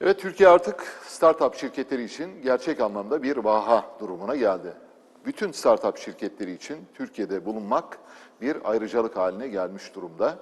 Evet, Türkiye artık startup şirketleri için gerçek anlamda bir vaha durumuna geldi. Bütün startup şirketleri için Türkiye'de bulunmak bir ayrıcalık haline gelmiş durumda.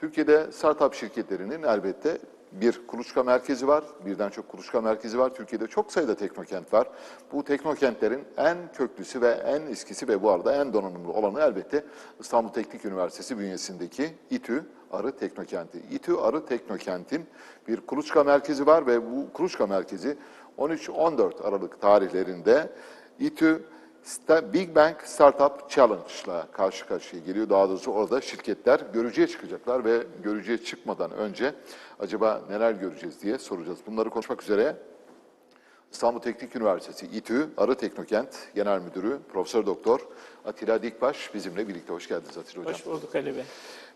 Türkiye'de startup şirketlerinin elbette bir kuluçka merkezi var, birden çok kuluçka merkezi var. Türkiye'de çok sayıda teknokent var. Bu teknokentlerin en köklüsü ve en eskisi ve bu arada en donanımlı olanı elbette İstanbul Teknik Üniversitesi bünyesindeki İTÜ Arı Teknokenti. İTÜ Arı Teknokent'in bir kuluçka merkezi var ve bu kuluçka merkezi 13-14 Aralık tarihlerinde İTÜ Big Bang Startup Challenge ile karşı karşıya geliyor. Daha doğrusu orada şirketler görücüye çıkacaklar ve görücüye çıkmadan önce acaba neler göreceğiz diye soracağız. Bunları konuşmak üzere İstanbul Teknik Üniversitesi İTÜ Arı Teknokent Genel Müdürü Profesör Doktor Atilla Dikbaş bizimle birlikte. Hoş geldiniz Atilla Hocam. Hoş bulduk Ali Bey.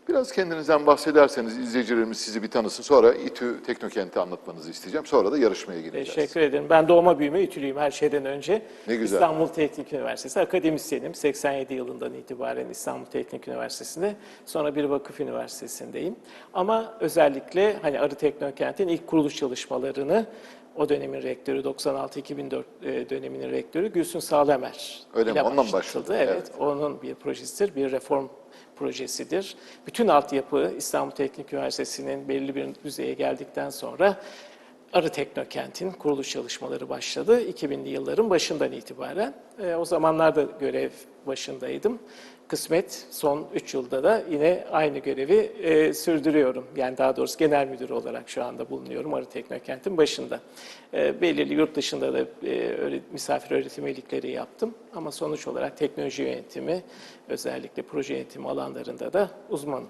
Biraz kendinizden bahsederseniz izleyicilerimiz sizi bir tanısın. Sonra İTÜ Teknokent'i anlatmanızı isteyeceğim. Sonra da yarışmaya gireceğiz. Teşekkür ederim. Ben doğma büyüme İTÜ'lüyüm her şeyden önce. Ne güzel. İstanbul Teknik Üniversitesi akademisyenim. 87 yılından itibaren İstanbul Teknik Üniversitesi'nde. Sonra bir vakıf üniversitesindeyim. Ama özellikle hani Arı Teknokent'in ilk kuruluş çalışmalarını o dönemin rektörü 96-2004 e, döneminin rektörü Gülsün Sağlamer. Öyle mi? Ondan başladı. Evet, Evet. onun bir projesidir, bir reform projesidir. Bütün altyapı İstanbul Teknik Üniversitesi'nin belirli bir düzeye geldikten sonra Arı Teknokent'in kuruluş çalışmaları başladı 2000'li yılların başından itibaren. E, o zamanlarda görev başındaydım. Kısmet son 3 yılda da yine aynı görevi e, sürdürüyorum. Yani daha doğrusu genel müdür olarak şu anda bulunuyorum Arı Teknokent'in başında. E, belirli yurt dışında da e, öyle, misafir öğretim üyelikleri yaptım. Ama sonuç olarak teknoloji yönetimi, özellikle proje yönetimi alanlarında da uzmanım.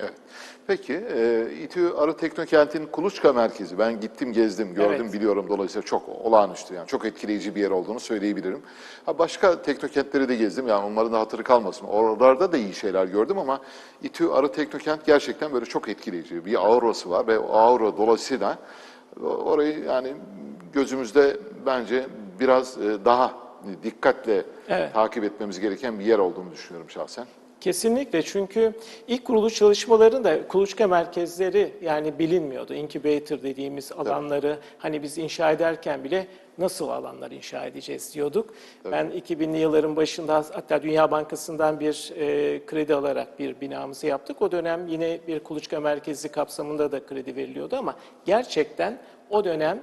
Evet. Peki, e, İTÜ Arı Teknokent'in Kuluçka Merkezi. Ben gittim, gezdim, gördüm, Evet. biliyorum. Dolayısıyla çok olağanüstü, yani çok etkileyici bir yer olduğunu söyleyebilirim. Ha, başka teknokentleri de gezdim, yani onların da hatırı kalmasın. Oralarda da iyi şeyler gördüm ama İTÜ Arı Teknokent gerçekten böyle çok etkileyici. Bir aurası var ve o aura dolayısıyla orayı yani gözümüzde bence biraz e, daha dikkatle Evet. takip etmemiz gereken bir yer olduğunu düşünüyorum şahsen. Kesinlikle çünkü ilk kuruluş çalışmalarında kuluçka merkezleri yani bilinmiyordu. Incubator dediğimiz alanları hani biz inşa ederken bile nasıl alanlar inşa edeceğiz diyorduk. Ben 2000'li yılların başında hatta Dünya Bankası'ndan bir e, kredi alarak bir binamızı yaptık. O dönem yine bir kuluçka merkezi kapsamında da kredi veriliyordu ama gerçekten o dönem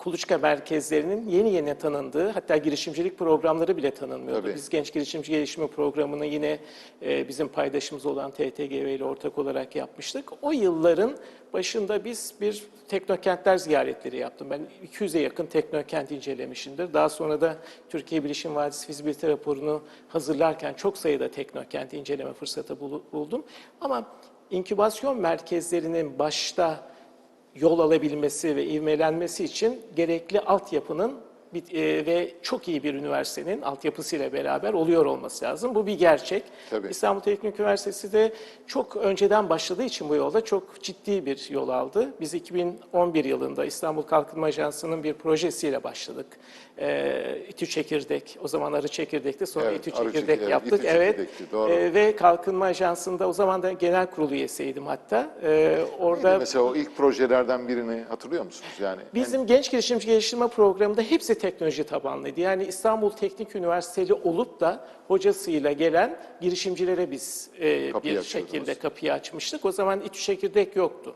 kuluçka merkezlerinin yeni yeni tanındığı, hatta girişimcilik programları bile tanınmıyordu. Tabii. Biz Genç Girişimci Gelişimi Programı'nı yine e, bizim paydaşımız olan TTGV ile ortak olarak yapmıştık. O yılların başında biz bir teknokentler ziyaretleri yaptım. Ben 200'e yakın teknokent incelemişimdir. Daha sonra da Türkiye Bilişim Vadisi fizibilite raporunu hazırlarken çok sayıda teknokent inceleme fırsatı buldum. Ama inkübasyon merkezlerinin başta yol alabilmesi ve ivmelenmesi için gerekli altyapının bir- e, ve çok iyi bir üniversitenin altyapısıyla beraber oluyor olması lazım. Bu bir gerçek. Tabii. İstanbul Teknik Üniversitesi de çok önceden başladığı için bu yolda çok ciddi bir yol aldı. Biz 2011 yılında İstanbul Kalkınma Ajansı'nın bir projesiyle başladık. Ee, İTÜ Çekirdek, o zaman Arı Çekirdek'ti sonra Evet, İTÜ Çekirdek yaptık. İTÜ evet. Doğru. Ee, ve Kalkınma Ajansı'nda o zaman da genel kurulu üyesiydim hatta. Ee, orada Mesela o ilk projelerden birini hatırlıyor musunuz? Yani Bizim Genç Girişimci Geliştirme Programı'nda hepsi teknoloji tabanlıydı. Yani İstanbul Teknik Üniversiteli olup da hocasıyla gelen girişimcilere biz e, Kapıyı bir şekilde kapıyı açmıştık. O zaman İTÜ Çekirdek yoktu.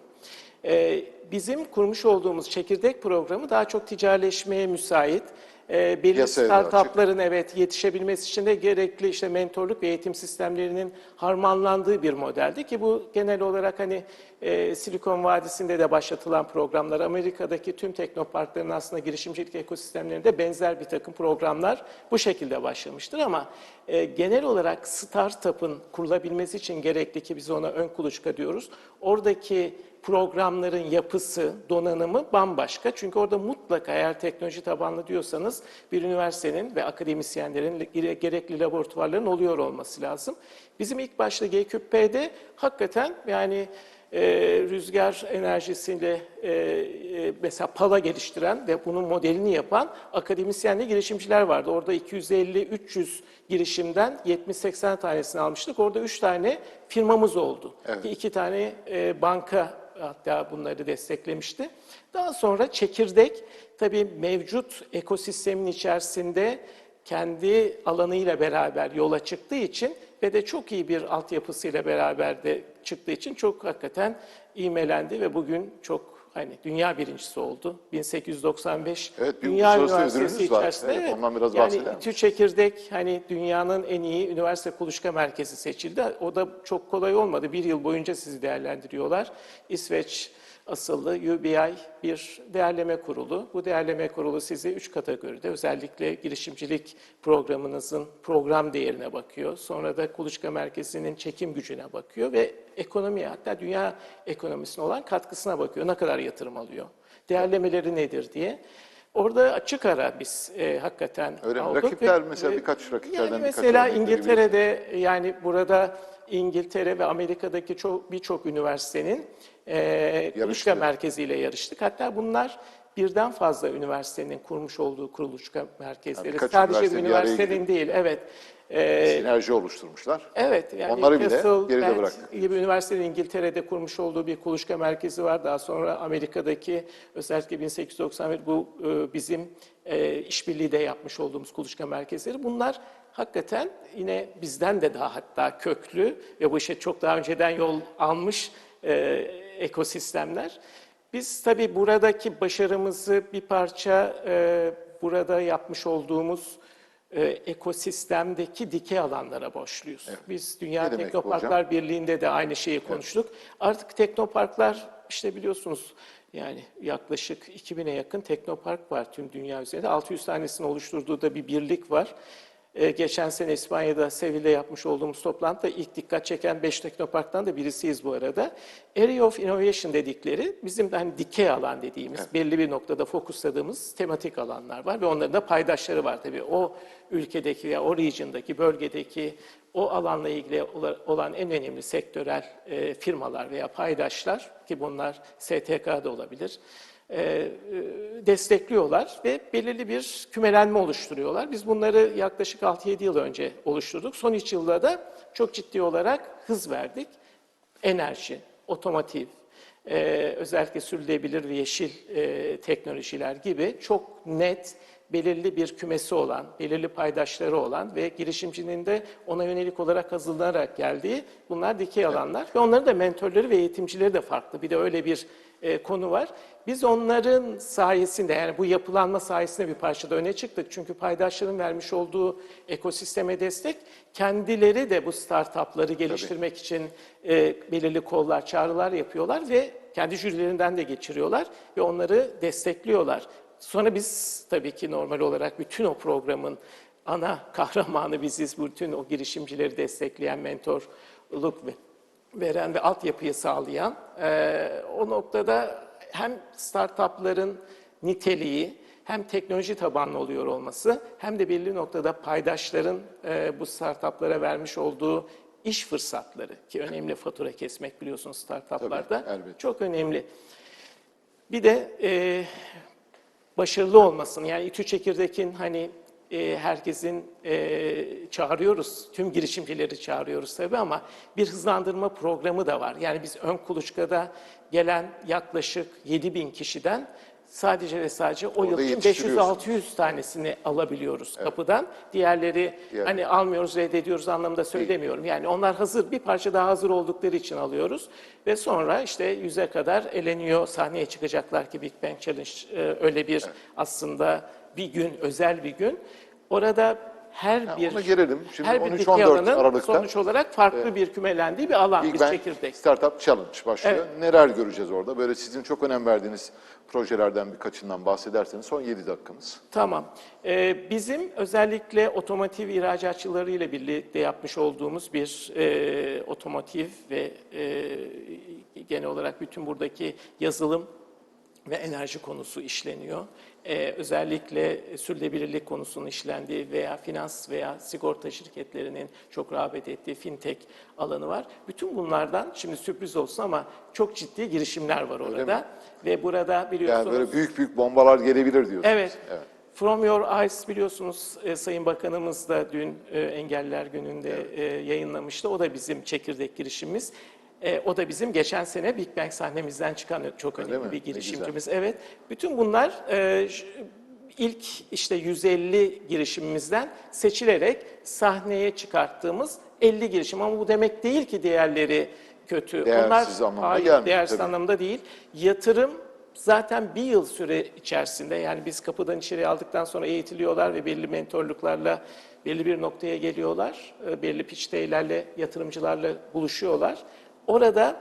E, bizim kurmuş olduğumuz çekirdek programı daha çok ticaretleşmeye müsait. E, belirli Piyasaya da açık. startupların evet yetişebilmesi için de gerekli işte mentorluk ve eğitim sistemlerinin harmanlandığı bir modeldi ki bu genel olarak hani e, Silikon Vadisi'nde de başlatılan programlar, Amerika'daki tüm teknoparkların aslında girişimcilik ekosistemlerinde benzer bir takım programlar bu şekilde başlamıştır ama e, genel olarak startup'ın kurulabilmesi için gerekli ki biz ona ön kuluçka diyoruz. Oradaki programların yapısı, donanımı bambaşka. Çünkü orada mutlaka eğer teknoloji tabanlı diyorsanız bir üniversitenin ve akademisyenlerin gerekli laboratuvarların oluyor olması lazım. Bizim ilk başta GKÜP'de hakikaten yani e, rüzgar enerjisiyle e, e, mesela pala geliştiren ve bunun modelini yapan akademisyenli girişimciler vardı. Orada 250-300 girişimden 70-80 tanesini almıştık. Orada 3 tane firmamız oldu. Evet. Ki iki tane e, banka hatta bunları desteklemişti. Daha sonra çekirdek tabii mevcut ekosistemin içerisinde kendi alanıyla beraber yola çıktığı için ve de çok iyi bir altyapısıyla beraber de çıktığı için çok hakikaten ivmelendi ve bugün çok hani dünya birincisi oldu. 1895 Evet, Dünya Üniversitesi ödülünüz var. içerisinde. Evet, ondan biraz yani İTÜ Çekirdek hani dünyanın en iyi üniversite kuluçka merkezi seçildi. O da çok kolay olmadı. Bir yıl boyunca sizi değerlendiriyorlar. İsveç asıllı UBI bir değerleme kurulu. Bu değerleme kurulu sizi üç kategoride özellikle girişimcilik programınızın program değerine bakıyor. Sonra da kuluçka merkezinin çekim gücüne bakıyor ve ekonomiye hatta dünya ekonomisine olan katkısına bakıyor. Ne kadar yatırım alıyor? Değerlemeleri nedir diye. Orada açık ara biz e, hakikaten Öyle mi? aldık. Rakipler ve- mesela birkaç rakiplerden yani birkaç mesela. İngiltere'de yani burada İngiltere ve Amerika'daki çok birçok üniversitenin e, kuluçka merkeziyle yarıştık. Hatta bunlar birden fazla üniversitenin kurmuş olduğu kuluçka merkezleri. birkaç Sadece üniversite bir üniversitenin değil, evet. E, Sinerji oluşturmuşlar. Evet, yani Onları bile geride bıraktık. gibi üniversitenin İngiltere'de kurmuş olduğu bir kuluçka merkezi var. Daha sonra Amerika'daki özellikle 1891 bu e, bizim e, işbirliği de yapmış olduğumuz kuluçka merkezleri. Bunlar hakikaten yine bizden de daha hatta köklü ve bu işe çok daha önceden yol almış e, ekosistemler. Biz tabii buradaki başarımızı bir parça e, burada yapmış olduğumuz e, ekosistemdeki dikey alanlara borçluyuz. Biz Dünya Ne Teknoparklar Birliği'nde de aynı şeyi konuştuk. Artık teknoparklar işte biliyorsunuz yani yaklaşık 2000'e yakın teknopark var tüm dünya üzerinde. 600 tanesini oluşturduğu da bir birlik var. Ee, geçen sene İspanya'da Seville'de yapmış olduğumuz toplantıda ilk dikkat çeken 5 teknoparktan da birisiyiz bu arada. Area of Innovation dedikleri bizim de hani dikey alan dediğimiz belli bir noktada fokusladığımız tematik alanlar var ve onların da paydaşları var tabii. O ülkedeki ya o region'daki, bölgedeki o alanla ilgili ola- olan en önemli sektörel e, firmalar veya paydaşlar ki bunlar STK da olabilir e, e, destekliyorlar ve belirli bir kümelenme oluşturuyorlar. Biz bunları yaklaşık 6-7 yıl önce oluşturduk. Son 3 yılda da çok ciddi olarak hız verdik. Enerji, otomotiv, e, özellikle sürdürülebilir ve yeşil e, teknolojiler gibi çok net, belirli bir kümesi olan, belirli paydaşları olan ve girişimcinin de ona yönelik olarak hazırlanarak geldiği bunlar dikey alanlar. Ve onların da mentorları ve eğitimcileri de farklı. Bir de öyle bir e, konu var. Biz onların sayesinde yani bu yapılanma sayesinde bir parçada öne çıktık. Çünkü paydaşların vermiş olduğu ekosisteme destek kendileri de bu startupları geliştirmek için e, belirli kollar, çağrılar yapıyorlar ve kendi jürilerinden de geçiriyorlar ve onları destekliyorlar. Sonra biz tabii ki normal olarak bütün o programın ana kahramanı biziz. Bütün o girişimcileri destekleyen mentorluk ve veren ve altyapıyı sağlayan e, o noktada hem startupların niteliği hem teknoloji tabanlı oluyor olması hem de belli noktada paydaşların e, bu startuplara vermiş olduğu iş fırsatları ki önemli fatura kesmek biliyorsunuz startuplarda Tabii, elbette. çok önemli. Bir de e, başarılı olmasın. Yani İTÜ Çekirdek'in hani e, herkesin e, çağırıyoruz, tüm girişimcileri çağırıyoruz tabii ama bir hızlandırma programı da var. Yani biz ön kuluçkada gelen yaklaşık 7 bin kişiden sadece ve sadece o yıl Orada için yetiştiriyorsunuz. 500-600 tanesini alabiliyoruz kapıdan. Diğerleri Diğer- hani almıyoruz, reddediyoruz anlamında söylemiyorum. Yani onlar hazır, bir parça daha hazır oldukları için alıyoruz. Ve sonra işte yüze kadar eleniyor, sahneye çıkacaklar ki Big Bang Challenge e, öyle bir aslında bir gün, özel bir gün. Orada her Ha, bir ona gelelim. Şimdi her bir 13-14 dikey alanın Aralık'ta, sonuç olarak farklı bir kümelendiği bir alan, Big bir çekirdek. Startup Challenge başlıyor. Neler göreceğiz orada? Böyle sizin çok önem verdiğiniz projelerden birkaçından bahsederseniz son 7 dakikamız. Tamam. Ee, bizim özellikle otomotiv ihracatçıları ile birlikte yapmış olduğumuz bir e, otomotiv ve e, genel olarak bütün buradaki yazılım ve enerji konusu işleniyor. Ee, özellikle sürdürülebilirlik konusunun işlendiği veya finans veya sigorta şirketlerinin çok rağbet ettiği fintech alanı var. Bütün bunlardan şimdi sürpriz olsun ama çok ciddi girişimler var orada. Ve burada biliyorsunuz... Yani böyle büyük büyük bombalar gelebilir diyorsunuz. Evet. From Your Eyes biliyorsunuz e, Sayın Bakanımız da dün e, Engelliler Günü'nde e, yayınlamıştı. O da bizim çekirdek girişimimiz. E, o da bizim geçen sene Big Bang sahnemizden çıkan çok Öyle önemli mi? bir güzel. girişimcimiz. Evet. Bütün bunlar e, ilk işte 150 girişimimizden seçilerek sahneye çıkarttığımız 50 girişim. Ama bu demek değil ki diğerleri kötü. Değersiz anlamda hayır, gelmiyor, değersiz tabii. anlamda değil. Yatırım zaten bir yıl süre içerisinde yani biz kapıdan içeri aldıktan sonra eğitiliyorlar ve belli mentorluklarla belli bir noktaya geliyorlar. E, Belli pitch day'lerle, yatırımcılarla buluşuyorlar. Orada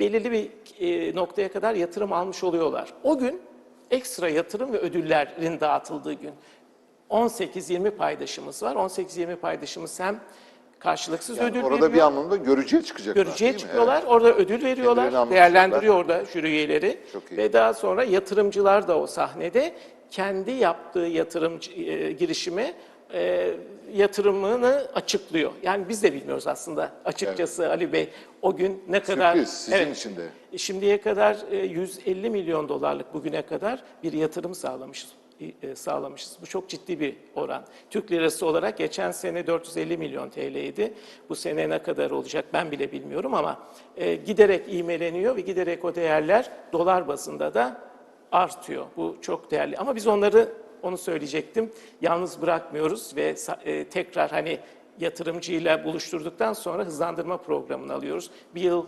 belirli bir e, noktaya kadar yatırım almış oluyorlar. O gün ekstra yatırım ve ödüllerin dağıtıldığı gün. 18-20 paydaşımız var. 18-20 paydaşımız hem karşılıksız Yani ödül orada veriyor. bir anlamda görücüye çıkacaklar Görücüye çıkıyorlar, orada ödül veriyorlar, değerlendiriyor orada jüri üyeleri. Ve daha sonra yatırımcılar da o sahnede kendi yaptığı yatırım e, girişime e, yatırımını açıklıyor. Yani biz de bilmiyoruz aslında açıkçası Ali Bey o gün ne kadar... Sürpriz sizin için de. Şimdiye kadar e, 150 milyon dolarlık bugüne kadar bir yatırım sağlamışız e, sağlamışız. Bu çok ciddi bir oran. Türk lirası olarak geçen sene 450 milyon TL'ydi. Bu sene ne kadar olacak ben bile bilmiyorum ama e, giderek ivmeleniyor ve giderek o değerler dolar bazında da artıyor. Bu çok değerli. Ama biz onları onu söyleyecektim. Yalnız bırakmıyoruz ve e, tekrar hani yatırımcıyla buluşturduktan sonra hızlandırma programını alıyoruz. Bir yıl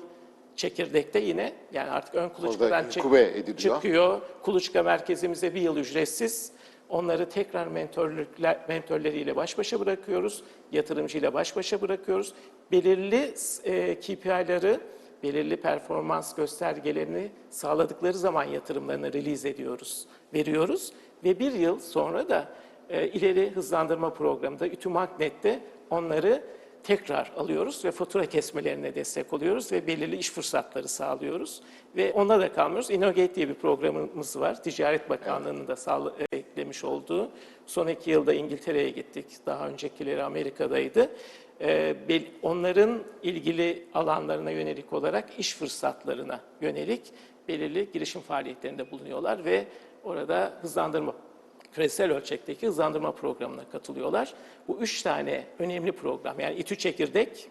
çekirdekte yine yani artık ön kuluçkadan ediliyor. çıkıyor. Kuluçka merkezimize bir yıl ücretsiz. Onları tekrar mentörlükler, mentörleriyle baş başa bırakıyoruz. Yatırımcıyla baş başa bırakıyoruz. Belirli e, KPI'ları, belirli performans göstergelerini sağladıkları zaman yatırımlarını release ediyoruz, veriyoruz. Ve bir yıl sonra da e, ileri hızlandırma programında İTÜ Magnet'te onları tekrar alıyoruz ve fatura kesmelerine destek oluyoruz ve belirli iş fırsatları sağlıyoruz. Ve ona da kalmıyoruz. Innogate diye bir programımız var. Ticaret Bakanlığı'nın da sağla- e, eklemiş olduğu. Son iki yılda İngiltere'ye gittik. Daha öncekileri Amerika'daydı. Ee, onların ilgili alanlarına yönelik olarak iş fırsatlarına yönelik belirli girişim faaliyetlerinde bulunuyorlar ve orada hızlandırma küresel ölçekteki hızlandırma programına katılıyorlar. Bu üç tane önemli program yani İTÜ Çekirdek,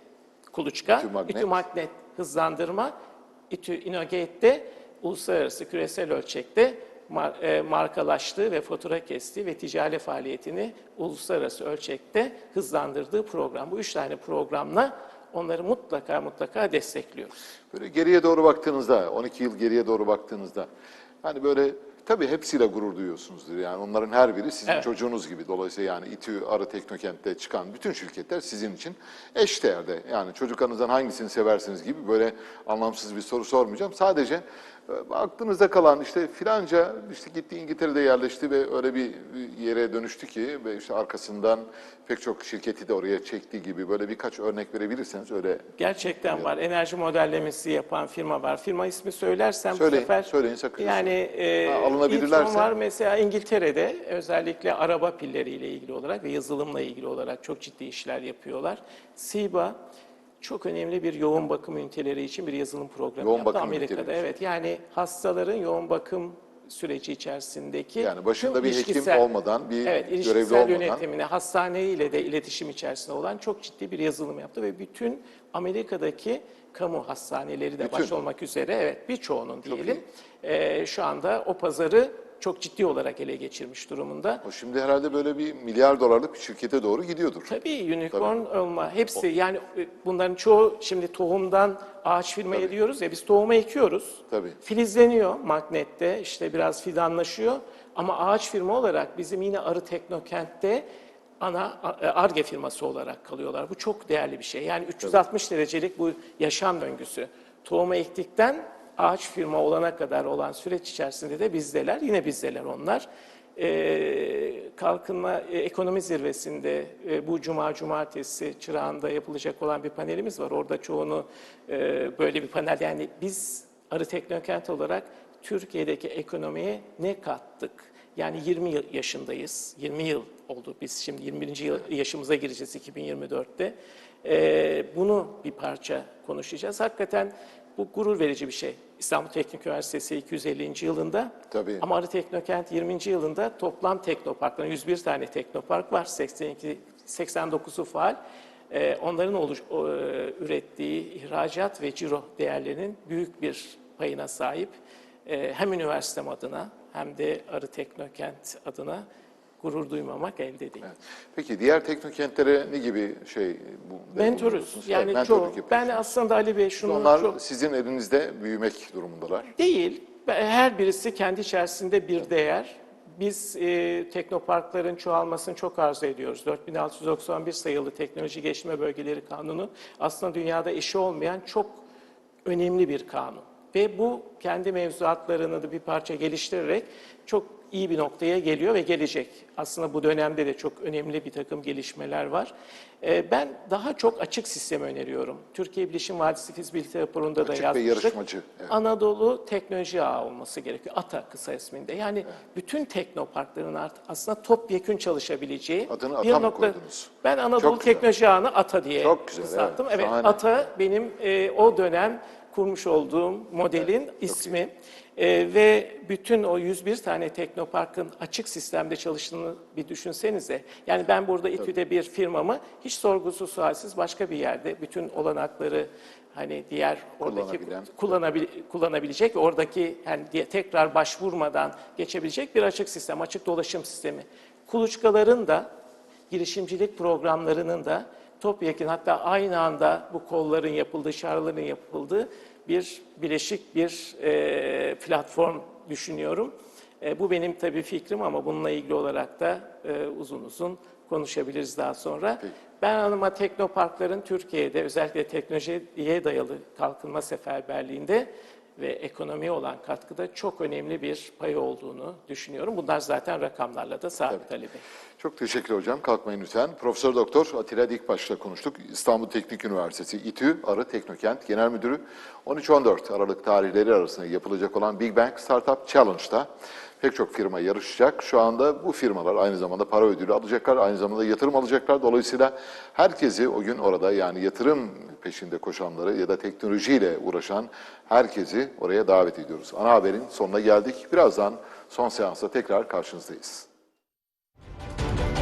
Kuluçka, İTÜ Magnet. İTÜ Magnet hızlandırma, İTÜ Innogate'de uluslararası küresel ölçekte mar- e, markalaştığı ve fatura kestiği ve ticari faaliyetini uluslararası ölçekte hızlandırdığı program. Bu üç tane programla onları mutlaka mutlaka destekliyoruz. Böyle geriye doğru baktığınızda, 12 yıl geriye doğru baktığınızda, hani böyle tabii hepsiyle gurur duyuyorsunuzdur. Yani onların her biri sizin Evet. çocuğunuz gibi. Dolayısıyla yani İTÜ Arı Teknokent'te çıkan bütün şirketler sizin için eş değerde. Yani çocuklarınızdan hangisini seversiniz gibi böyle anlamsız bir soru sormayacağım. Sadece aklınızda kalan işte filanca işte gitti İngiltere'de yerleşti ve öyle bir yere dönüştü ki ve işte arkasından pek çok şirketi de oraya çektiği gibi böyle birkaç örnek verebilirseniz öyle Gerçekten var. Enerji modellemesi yapan firma var. Firma ismi söylersem Söyleyin, bu sefer söyleyin, sakıncası yani e, Ha, alınabilirlerse. Var mesela İngiltere'de özellikle araba pilleriyle ilgili olarak ve yazılımla ilgili olarak çok ciddi işler yapıyorlar. SIBA çok önemli bir yoğun bakım üniteleri için bir yazılım programı Yoğun yaptı bakım Amerika'da. üniteleri. Evet yani hastaların yoğun bakım süreci içerisindeki Yani başında tüm bir hekim ilişkisel- olmadan, bir evet, görevli ilişkisel olmadan- yönetimine, hastaneyle de iletişim içerisinde olan çok ciddi bir yazılım yaptı ve bütün Amerika'daki kamu hastaneleri de Bütün. baş olmak üzere, evet birçoğunun diyelim, eee, şu anda o pazarı çok ciddi olarak ele geçirmiş durumunda. O şimdi herhalde böyle bir milyar dolarlık bir şirkete doğru gidiyordur. Tabii unicorn olma hepsi yani e, bunların çoğu şimdi tohumdan ağaç firma ediyoruz ya biz tohumu ekiyoruz. Tabii. Filizleniyor magnette işte biraz fidanlaşıyor ama ağaç firma olarak bizim yine Arı Teknokent'te ana ARGE firması olarak kalıyorlar. Bu çok değerli bir şey. Yani 360 derecelik bu yaşam döngüsü. Tohumu ektikten ağaç firma olana kadar olan süreç içerisinde de bizdeler. Yine bizdeler onlar. Ee, kalkınma e, ekonomi zirvesinde e, bu cuma cumartesi çırağında yapılacak olan bir panelimiz var. Orada çoğunu e, böyle bir panel yani biz Arı Teknokent olarak Türkiye'deki ekonomiye ne kattık? Yani 20 yıl yaşındayız. 20 yıl oldu biz şimdi 21. yıl yaşımıza gireceğiz 2024'te. Ee, bunu bir parça konuşacağız. Hakikaten bu gurur verici bir şey. İstanbul Teknik Üniversitesi 250. yılında Tabii. ama Arı Teknokent 20. yılında toplam teknoparkların 101 tane teknopark var. 82 89'u faal. e, onların oluş, e, ürettiği ihracat ve ciro değerlerinin büyük bir payına sahip. E, hem üniversitem adına hem de Arı Teknokent adına gurur duymamak elde değil. Peki diğer teknokentlere ne gibi şey bu? Mentoruz. Yani Evet, çoğu. Ben aslında Ali Bey şunu Onlar çok sizin elinizde büyümek durumundalar. değil. Her birisi kendi içerisinde bir değer. Biz e, teknoparkların çoğalmasını çok arzu ediyoruz. 4691 sayılı Teknoloji Gelişme Bölgeleri Kanunu aslında dünyada eşi olmayan çok önemli bir kanun. Ve bu kendi mevzuatlarını da bir parça geliştirerek çok iyi bir noktaya geliyor ve gelecek. Aslında bu dönemde de çok önemli bir takım gelişmeler var. Ee, Ben daha çok açık sistem öneriyorum. Türkiye Bilişim Vadisi Fizibilite raporunda da Açık ve yazmıştık. yarışmacı, evet. Anadolu Teknoloji Ağı olması gerekiyor. ATA kısa isminde. Yani bütün teknoparkların artık aslında topyekün çalışabileceği Adını bir ATA nokta. koydunuz? Ben Anadolu. Teknoloji Ağı'nı ATA diye Çok güzel, kısalttım. evet, Evet, şahane. ATA benim e, o dönem kurmuş olduğum modelin ismi. E, ve bütün o 101 tane teknoparkın açık sistemde çalıştığını bir düşünsenize. Yani ben burada İTÜ'de bir firmamı hiç sorgusuz sualsiz başka bir yerde bütün olanakları hani diğer oradaki kullanabil, kullanabilecek ve oradaki yani diye tekrar başvurmadan geçebilecek bir açık sistem, açık dolaşım sistemi. Kuluçkaların da girişimcilik programlarının da topyekun hatta aynı anda bu kolların yapıldığı, çağrıların yapıldığı bir bileşik bir e, platform düşünüyorum. E, bu benim tabii fikrim ama bununla ilgili olarak da e, uzun uzun konuşabiliriz daha sonra. Ben ama teknoparkların Türkiye'de özellikle teknolojiye dayalı kalkınma seferberliğinde ve ekonomiye olan katkıda çok önemli bir pay olduğunu düşünüyorum. Bunlar zaten rakamlarla da sabit Ali Bey. Çok teşekkür hocam. Kalkmayın lütfen. Profesör Doktor Atilla Dikbaş'la konuştuk. İstanbul Teknik Üniversitesi İTÜ Arı Teknokent Genel Müdürü 13-14 Aralık tarihleri arasında yapılacak olan Big Bang Startup Challenge'da pek çok firma yarışacak. Şu anda bu firmalar aynı zamanda para ödülü alacaklar, aynı zamanda yatırım alacaklar. Dolayısıyla herkesi o gün orada yani yatırım peşinde koşanları ya da teknolojiyle uğraşan herkesi oraya davet ediyoruz. Ana haberin sonuna geldik. Birazdan son seansta tekrar karşınızdayız.